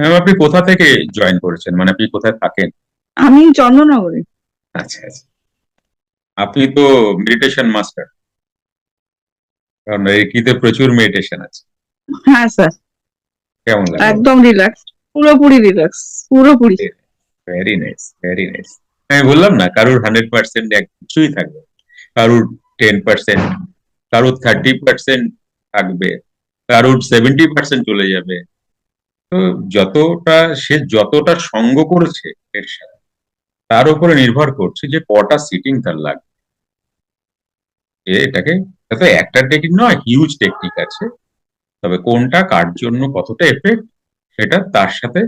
Ma'am আপনি কোথা থেকে জয়েন করেছেন? মানে আপনি কোথায় থাকেন? আমি চন্দ্রনগরে আচ্ছা আচ্ছা। আপনি তো মেডিটেশন মাস্টার কারণ একিতে প্রচুর মেডিটেশন আছে। হ্যাঁ স্যার। কেমন লাগে একদম রিল্যাক্স পুরোপুরি রিল্যাক্স পুরোপুরি। ভেরি নাইস ভেরি নাইস আমি বললাম না কারুর হান্ড্রেড পার্সেন্ট এক কিছুই থাকবে কারুর টেন পার্সেন্ট কারুর থার্টি পার্সেন্ট থাকবে কারুর সেভেন্টি পার্সেন্ট চলে যাবে। তো যতটা, সে যতটা সঙ্গ করেছে এর সাথে, তার উপরে নির্ভর করছে যে কটা সিটিং তার লাগবে। এটাকে তো একটা টেকনিক নয় হিউজ টেকনিক আছে, তবে কোনটা, কার জন্য, কতটা এফেক্ট সেটা তার সাথে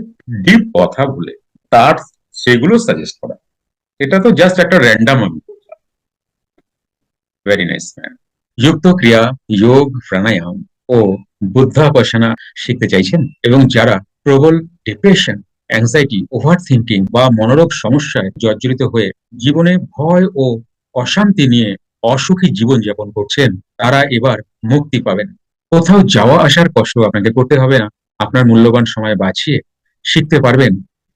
ডিপ কথা বলে, তার সেগুলো সাজেস্ট করা। এটা তো জাস্ট একটা র্যান্ডাম আমি বললাম। ভেরি নাইস ম্যান যুক্ত ক্রিয়া, যোগ, প্রাণায়াম ও বুদ্ধাপাসনা শিখতে চাইছেন এবং যারা প্রবল ডিপ্রেশন অ্যাংজাইটি ওভার থিঙ্কিং বা মনোরোগ সমস্যায় জর্জরিত হয়ে জীবনে ভয় ও অশান্তি নিয়ে অসুখী জীবন যাপন করছেন, তারা এবার মুক্তি পাবেন। কোথাও যাওয়া আসার কষ্ট আপনাকে করতে হবে না। আপনার মূল্যবান সময় বাঁচিয়ে শিখতে পারবেন।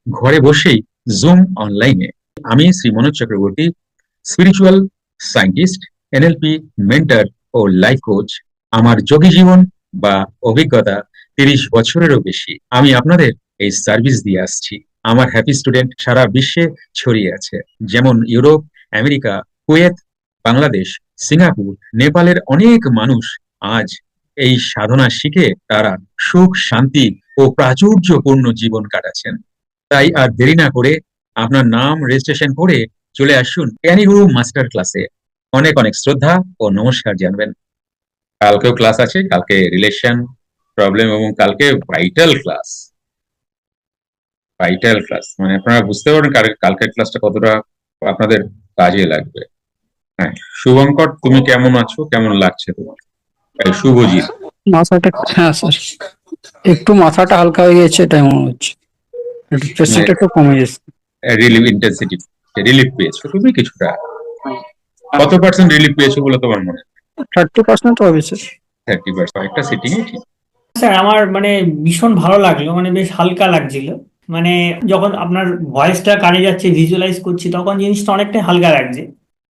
ঘরে বসেই জুম অনলাইনে আমি Shri Manoj Chakraborty spiritual scientist NLP mentor ও লাইফ কোচ আমার যোগী জীবন বা অভিজ্ঞতা তিরিশ বছরেরও বেশি। আমি আপনাদের এই সার্ভিস দিয়ে আসছি। আমার হ্যাপি স্টুডেন্ট সারা বিশ্বে ছড়িয়ে আছে। যেমন Europe, America, Kuwait, Bangladesh, Singapore, নেপালের অনেক মানুষ আজ এই সাধনা শিখে তারা সুখ, শান্তি ও প্রাচুর্যপূর্ণ জীবন কাটাচ্ছেন। তাই আর দেরি না করে আপনার নাম রেজিস্ট্রেশন করে চলে আসুন জ্ঞানীগুরু মাস্টার ক্লাসে অনেক অনেক শ্রদ্ধা ও নমস্কার জানবেন। কালকেও ক্লাস আছে কালকে রিলেশন প্রবলেম এবং কালকে ভাইটাল ক্লাস ভাইটাল ক্লাস মানে আপনারা বুঝতে পারেন কাল- কালকের ক্লাসটা কতটা আপনাদের কাজে লাগবে। হ্যাঁ শুভঙ্কর তুমি কেমন আছো? কেমন লাগছে তোমার? শুভজিৎ। মাথাটা হ্যাঁ স্যার। একটু মাথাটা হালকা হয়ে গেছে তাই মনে হচ্ছে। একটু প্রেশারটা একটু কমে গেছে। রিলিফ ইন্টেন্সিটি রিলিফ পেয়েছ। তুমি কিছুটা কত পার্সেন্ট রিলিফ পেয়েছ বলে তোমার মনে থার্টি পার্সেন্ট হবে স্যার থার্টি পার্সেন্ট একটা সিটিং স্যার আমার মানে ভীষণ ভালো লাগল মানে বেশ হালকা লাগছিল। মানে যখন আপনার ভয়েসটা কানে যাচ্ছে ভিজুয়ালাইজ করছি তখন জিনিসটা অনেকটাই হালকা লাগছে।